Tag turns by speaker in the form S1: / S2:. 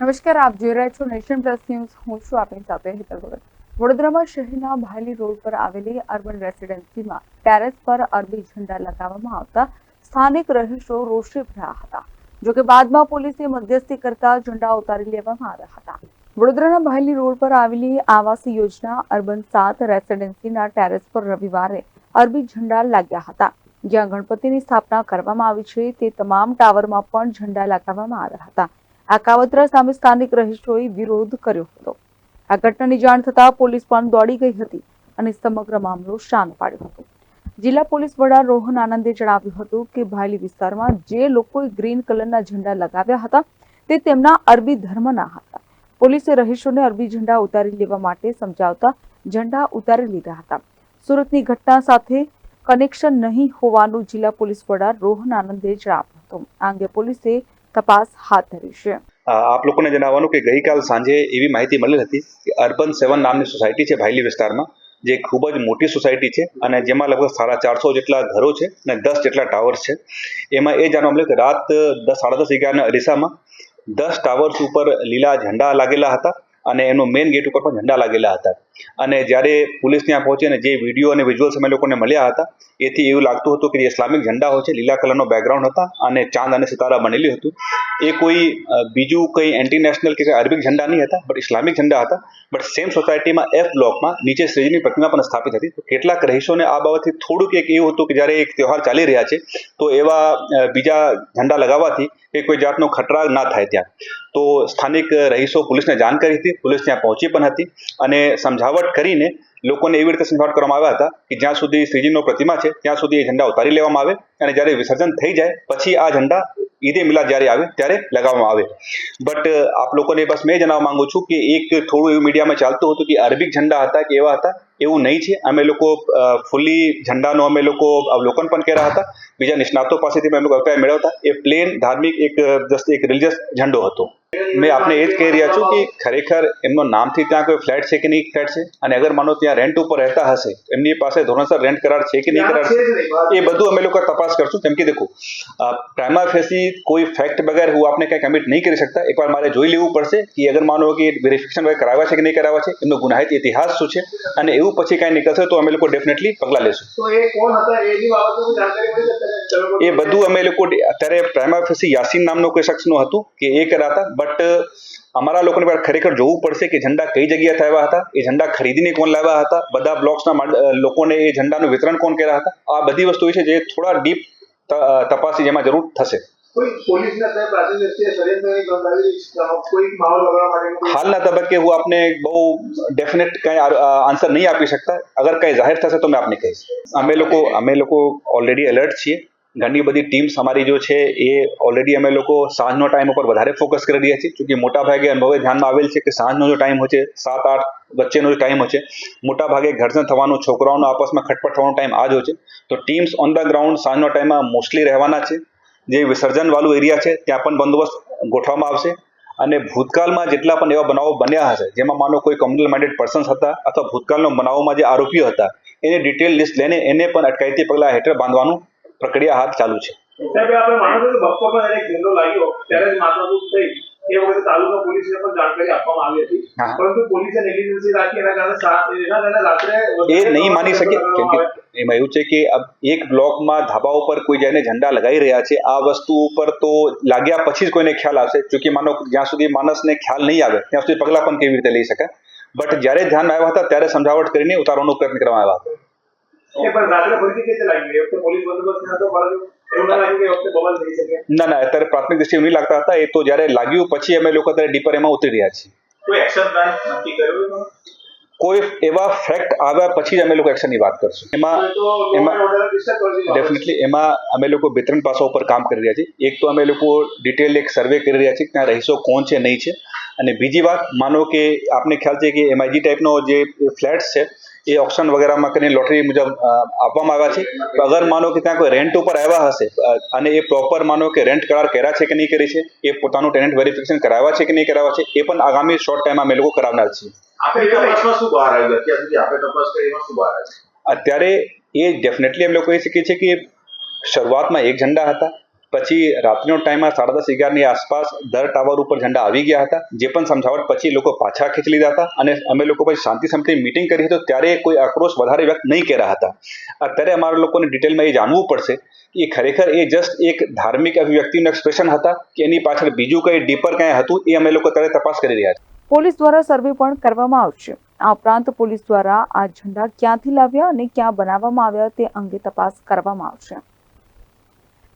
S1: નમસ્કાર, આપ જોઈ રહ્યા છો નેશન પ્લસ ન્યૂઝ. હું છું આપની સાથે હિતલ ભગત. વડોદરામાં શહેરના ભાયલી રોડ પર આવેલી અર્બન રેસિડેન્સીમાં ટેરેસ પર અરબી ઝંડા લગાવવામાં આવતા સ્થાનિક રહીશો રોષે ભરાયા હતા જોકે બાદમાં પોલીસે મધ્યસ્થી કરતા ઝંડા ઉતારી લેવામાં આવ્યા હતા. વડોદરાના ભાયલી રોડ પર આવેલી આવાસ યોજના અર્બન સાત રેસિડેન્સીના ટેરેસ પર રવિવારે અરબી ઝંડા લાગ્યા હતા. જ્યાં ગણપતિની સ્થાપના કરવામાં આવી છે, તે તમામ ટાવરમાં પણ ઝંડા લગાવવામાં આવ્યા હતા. આ કાવતરા સામે સ્થાનિક રહીશોએ વિરોધ કર્યો હતો. આ ઘટનાની જાણ થતાં પોલીસ પણ દોડી ગઈ હતી અને સમગ્ર મામલો શાંત પાડ્યો હતો. જિલ્લા પોલીસ વડા રોહન આનંદે જણાવ્યું હતું કે ભાયલી વિસ્તારમાં જે લોકોએ ગ્રીન કલરના ઝંડા લગાવ્યા હતા, તે તેમના અરબી ધર્મના હતા. પોલીસે રહીશોને અરબી ઝંડા ઉતારી લેવા માટે સમજાવતા ઝંડા ઉતારી લીધા હતા. સુરતની ઘટના સાથે કનેક્શન નહીં હોવાનું જિલ્લા પોલીસ વડા રોહન આનંદે જણાવ્યું હતું. આ અંગે પોલીસે તપાસ હાથ ધરી છે.
S2: આપ લોકોને જણાવવાનું કે ગઈકાલ સાંજે એવી માહિતી મળેલ હતી કે અર્બન સેવન નામની સોસાયટી છે ભાયલી વિસ્તારમાં, જે ખૂબ જ મોટી સોસાયટી છે અને જેમાં લગભગ સાડા ચારસો જેટલા ઘરો છે અને દસ જેટલા ટાવર્સ છે. એમાં એ જાણવા મળ્યું કે રાત દસ સાડા દસ અગિયારના અરીસામાં દસ ટાવર્સ ઉપર લીલા ઝંડા લાગેલા હતા અને એનો મેઇન ગેટ ઉપર પણ ઝંડા લાગેલા હતા. અને જ્યારે પોલીસ ત્યાં પહોંચી અને જે વીડિયો અને વિઝ્યુઅલ્સ અમે લોકોને મળ્યા હતા, એથી એવું લાગતું હતું કે જે ઇસ્લામિક ઝંડા હોય છે, લીલા કલરનો બેકગ્રાઉન્ડ હતા અને ચાંદ અને સિતારા બનેલી હતું. એ કોઈ બીજું કંઈ એન્ટી નેશનલ કે અરબિક ઝંડા નહીં હતા બટ ઇસ્લામિક ઝંડા હતા. બટ સેમ સોસાયટીમાં એફ બ્લોકમાં નીચે શ્રીજીની પ્રતિમા પણ સ્થાપિત હતી. તો કેટલાક રહીશોને આ બાબતથી થોડુંક એક એવું હતું કે જ્યારે એક તહેવાર ચાલી રહ્યા છે, તો એવા બીજા ઝંડા લગાવવાથી કે કોઈ જાતનો ખતરા ના થાય ત્યાં. તો સ્થાનિક રહીશો પોલીસને જાણ કરી હતી, પોલીસ ત્યાં પહોંચી પણ હતી અને સમજાવટ કરીને લોકોને એવી રીતે સમજાવટ કરવામાં આવ્યા હતા કે જ્યાં સુધી શ્રીજીનો પ્રતિમા છે, ત્યાં સુધી એ ઝંડા ઉતારી લેવામાં આવે અને જ્યારે વિસર્જન થઈ જાય, પછી આ ઝંડા ઈદે મિલાદ જ્યારે આવે ત્યારે લગાવવામાં આવે. બટ આપ લોકોને બસ મેં જણાવવા માંગુ છું કે એક થોડું એવું મીડિયામાં ચાલતું હતું કે અરબિક ઝંડા હતા કે એવા હતા, એવું નહીં છે. અમે લોકો ફૂલી ઝંડાનો અમે લોકો અવલોકન પણ કર્યા હતા. બીજા નિષ્ણાતો પાસેથી અમે લોકો અભિપ્રાય મેળવતા. એ પ્લેન ધાર્મિક એક જસ્ટ એક રિલિજિયસ ઝંડો હતો. મેં આપને એ જ કહી રહ્યા છું કે ખરેખર એમનો નામથી ત્યાં કોઈ ફ્લેટ છે કે નહીં ફ્લેટ છે? અને અગર માનો ત્યાં રેન્ટ ઉપર રહેતા હશે એમની પાસે ધોરણસર રેન્ટ કરાર છે કે નહીં કરાર છે? એ બધું અમે લોકો તપાસ કરશું. કેમ કે દેખો પ્રાઇમા ફેસી કોઈ ફેક્ટ વગર હું આપને કંઈ કમિટ નહીં કરી શકતા. એકવાર મારે જોઈ લેવું પડશે કે અગર માનો કે વેરિફિકેશન વગર કરાવ્યા છે કે નહીં કરાવ્યા છે એમનો ગુનાહિત ઇતિહાસ શું છે? અને એવું પછી કાંઈ નીકળશે તો અમે લોકો ડેફિનેટલી પગલાં લેશું.
S3: એ
S2: બધું અમે લોકો અત્યારે પ્રાઇમા ફેસી યાસીન નામનો કોઈ શખ્સનું હતું કે એ કર્યા હતા બટ અમારા લોકોને પણ ખરેખર જોવું પડશે કે ઝંડા કઈ જગ્યાએ થયા હતા એ ઝંડા ખરીદીને કોણ લાવ્યા હતા બધા બ્લોક્સના લોકોને એ ઝંડાનું વિતરણ કોણ કર્યા હતા આ બધી વસ્તુ છે જે થોડા ડીપ તપાસી જેમાં જરૂર થશે. હાલના તબક્કે હું આપને બહુ ડેફિનેટ કંઈ આન્સર નહીં આપી શકતા. અગર કંઈ જાહેર થશે તો મેં આપને કહીશ. અમે લોકો અમે લોકો ઓલરેડી એલર્ટ છીએ. ઘણી બધી ટીમ્સ અમારી જો છે એ ઓલરેડી અમે લોકો સાંજનો ટાઈમ ઉપર વધારે ફોકસ કરી રહ્યા છીએ. çünકે મોટા ભાગે અનુભવે ધ્યાનમાં આવેલ છે કે સાંજનો જો ટાઈમ હોય છે, સાત, આઠ વચ્ચેનો જે ટાઈમ હોય છે, મોટા ભાગે ઘર્ષણ થવાનું, છોકરાઓનો આપસમાં ખટપટ થવાનો ટાઈમ આ જ હોય છે. તો ટીમ્સ ઓન ધ ગ્રાઉન્ડ સાંજનો ટાઈમમાં મોસ્ટલી રહેવાના છે. જે વિસર્જનવાળું એરિયા છે, ત્યાં પણ બંદોબસ્ત ગોઠવવામાં આવશે. અને ભૂતકાળમાં જેટલા પણ એવા બનાવો બન્યા હશે, જેમાં માનો કોઈ કમ્યુનલ માઇન્ડેડ પર્સન્સ હતા અથવા ભૂતકાળના બનાવોમાં જે આરોપીઓ હતા, એની ડિટેલ લિસ્ટ લઈને એને પણ અટકાયતી પગલાં હેઠળ બાંધવાનું પ્રક્રિયા હાથ ચાલુ છે.
S3: સાહેબ આપણે માનો કે બપોરમાં એક ઝંડો લાગ્યો ત્યારે જ માથાકૂટ થઈ. એ વખતે તાલુકા પોલીસને પણ જાણકારી આપવામાં આવી હતી. પરંતુ પોલીસે નેગ્લિજન્સી રાખી એના કારણે એના કારણે રાત્રે
S2: એ નહીં માની શકે કેમ કે એમાં એવું છે કે એક બ્લોકમાં ધાબા ઉપર કોઈ જઈને ઝંડા લગાવી રહ્યા છે આ વસ્તુ ઉપર તો લાગ્યા પછી જ કોઈને ખ્યાલ આવશે. ચોકે માનો જ્યાં સુધી માણસને ખ્યાલ નહીં આવે ત્યાં સુધી પગલાં પણ કેવી રીતે લઈ શકાય? બટ જ્યારે ધ્યાન આવ્યા હતા ત્યારે સમજાવટ કરીને ઉતારવાનો પ્રયત્ન કરવામાં આવ્યા હતા.
S3: ના
S2: ના અત્યારે પ્રાથમિક દ્રષ્ટિએ નહીં લાગતા હતા. એ તો જ્યારે લાગ્યું પછી અમે લોકો અત્યારે ડીપર એમાં ઉતરી રહ્યા છીએ.
S3: કોઈ
S2: એવા ફેક્ટ આવ્યા પછી જ અમે લોકો એક્શનની વાત કરશું. એમાં એમાં ડેફિનેટલી એમાં અમે લોકો બે ત્રણ પાસા ઉપર કામ કરી રહ્યા છીએ. એક તો અમે લોકો ડિટેલ એક સર્વે કરી રહ્યા છીએ ત્યાં રહીશો કોણ છે નહીં છે. અને બીજી વાત માનો કે આપને ખ્યાલ છે કે એમઆઈજી ટાઈપનો જે ફ્લેટ્સ છે એ ઓપ્શન વગેરેમાં કરીને લોટરી મુજબ આપવામાં આવ્યા છે. તો અગર માનો કે ત્યાં કોઈ રેન્ટ ઉપર આવ્યા હશે અને એ પ્રોપર માનો કે રેન્ટ કરાર કર્યા છે કે નહીં કરી છે એ પોતાનું ટેનન્ટ વેરિફિકેશન કરાવ્યા છે કે નહીં કરાવ્યા છે એ પણ આગામી શોર્ટ ટાઈમમાં અમે લોકો કરાવનાર છીએ.
S4: અત્યારે
S2: એ ડેફિનેટલી અમે લોકો એ શીખીએ છીએ કે શરૂઆતમાં એક ઝંડા હતા પછી રાત્રિનો આ સાડા દસ અગિયારની આસપાસ દર ટાવર ઉપર ઝંડા આવી ગયા હતા, જે પણ સમજાવટ પછી લોકો પાછા ખેંચી લીધા હતા અને અમે લોકો પછી શાંતિ સમિતિ મિટિંગ કરી હતી ત્યારે કોઈ આક્રોશ વધારે વ્યક્ત નહીં કર્યા હતા. અત્યારે અમારા લોકોને ડિટેલમાં એ જાણવું પડશે કે ખરેખર એ જસ્ટ એક ધાર્મિક અભિવ્યક્તિનું એક્સપ્રેશન હતા કે એની પાછળ બીજું કંઈ ડીપર કંઈ હતું, એ અમે લોકો ત્યારે તપાસ કરી રહ્યા છે
S1: પોલીસ દ્વારા સર્વે પણ કરવામાં આવશે. આ ઉપરાંત પોલીસ દ્વારા આ ઝંડા ક્યાંથી લાવ્યા અને ક્યાં બનાવવામાં આવ્યા તે અંગે તપાસ કરવામાં આવશે.